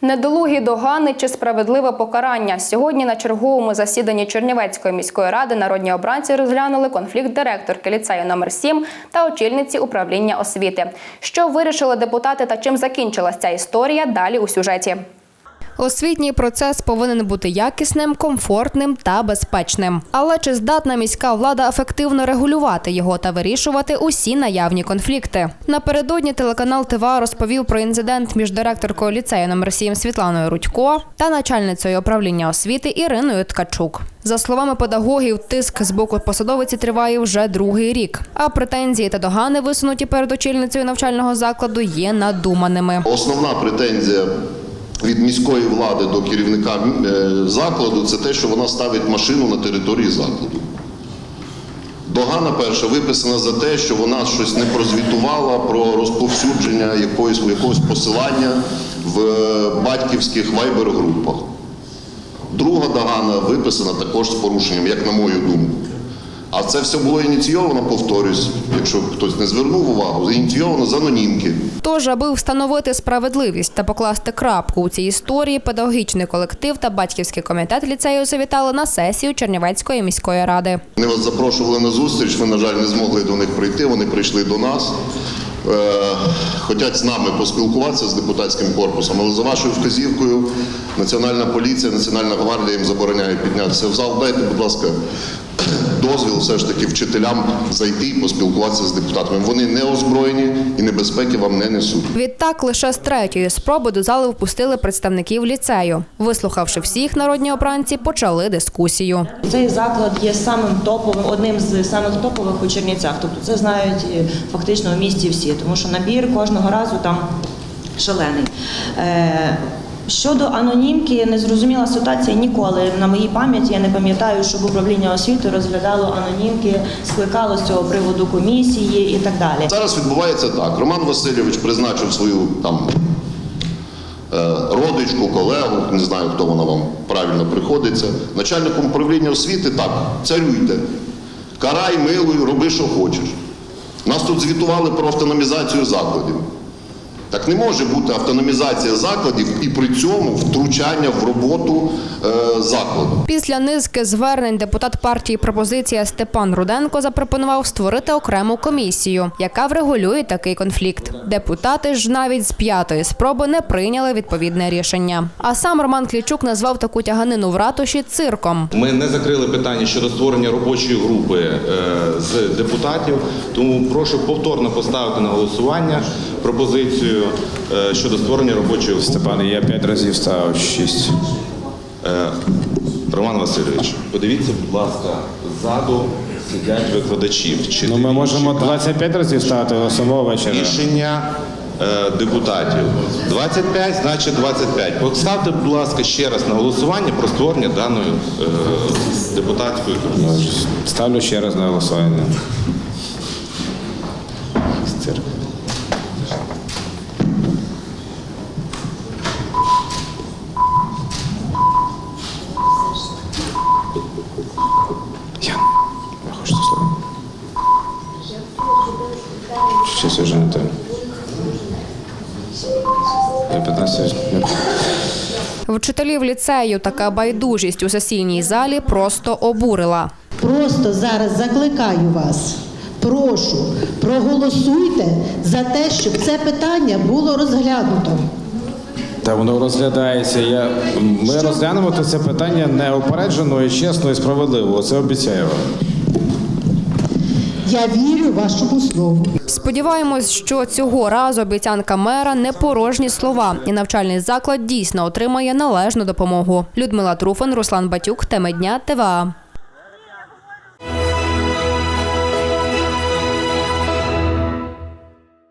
Недолугі догани чи справедливе покарання. Сьогодні на черговому засіданні Чернівецької міської ради народні обранці розглянули конфлікт директорки ліцею номер 7 та очільниці управління освіти. Що вирішили депутати та чим закінчилася ця історія? Далі у сюжеті. Освітній процес повинен бути якісним, комфортним та безпечним. Але чи здатна міська влада ефективно регулювати його та вирішувати усі наявні конфлікти? Напередодні телеканал ТВА розповів про інцидент між директоркою ліцею номер 7 Світланою Рудько та начальницею управління освіти Іриною Ткачук. За словами педагогів, тиск з боку посадовиці триває вже другий рік. А претензії та догани, висунуті перед очільницею навчального закладу, є надуманими. Основна претензія від міської влади до керівника е, закладу це те, що вона ставить машину на території закладу. Догана перша виписана за те, що вона щось не прозвітувала про розповсюдження якоїсь, якогось посилання в е, батьківських вайбер-групах. Друга догана виписана також з порушенням, як на мою думку. А це все було ініційовано, повторюсь, якщо хтось не звернув увагу, ініційовано з анонімки. Тож, аби встановити справедливість та покласти крапку у цій історії, педагогічний колектив та батьківський комітет ліцею завітали на сесію Чернівецької міської ради. Вони вас запрошували на зустріч, ви, на жаль, не змогли до них прийти, вони прийшли до нас. Е, Хотять з нами поспілкуватися з депутатським корпусом, але за вашою вказівкою Національна поліція, Національна гвардія їм забороняє піднятися в зал. Дайте, будь ласка, дозвіл все ж таки вчителям зайти і поспілкуватися з депутатами. Вони не озброєні і небезпеки вам не несуть. Відтак, лише з третьої спроби до зали впустили представників ліцею. Вислухавши всіх, народні обранці почали дискусію. Цей заклад є самим топовим, одним з самих топових у Чернівцях. Тобто це знають е, фактично в місті всі, тому що набір кожного разу там шалений. Щодо анонімки, незрозуміла ситуація ніколи на моїй пам'яті. Я не пам'ятаю, щоб управління освіти розглядало анонімки, скликало з цього приводу комісії і так далі. Зараз відбувається так. Роман Васильович призначив свою там е, родичку, колегу, не знаю, хто вона вам правильно приходиться. Начальником управління освіти так, царюйте. Карай, милуй, роби, що хочеш. Нас тут звітували про автономізацію закладів. Так не може бути автономізація закладів і при цьому втручання в роботу е, закладу. Після низки звернень депутат партії пропозиція Степан Руденко запропонував створити окрему комісію, яка врегулює такий конфлікт. Депутати ж навіть з п'ятої спроби не прийняли відповідне рішення. А сам Роман Клічук назвав таку тяганину в ратуші цирком. Ми не закрили питання щодо створення робочої групи е, з депутатів, тому прошу повторно поставити на голосування пропозицію е, щодо створення робочої групи. Степан, я п'ять разів ставив шість. Е, Роман Васильович, подивіться, будь ласка, ззаду сидять викладачі. вчителі, Ну ми можемо 25 разів ставити самого вечора. рішення е, депутатів. 25, значить 25. Поставте, будь ласка, ще раз на голосування про створення даної депутатської комісії. Ставлю ще раз на голосування. Щось вже не те. Я 15. я- Вчителів ліцею така байдужість у сесійній залі просто обурила. Просто зараз закликаю вас. Прошу, проголосуйте за те, щоб це питання було розглянуто. Та воно розглядається. Я... Ми розглянемо це питання неупереджено і чесно і справедливо. Це обіцяю вам. Я вірю вашому слову. Сподіваємось, що цього разу обіцянка мера не порожні слова, і навчальний заклад дійсно отримає належну допомогу. Людмила Труфан, Руслан Батюк, теми дня ТВА.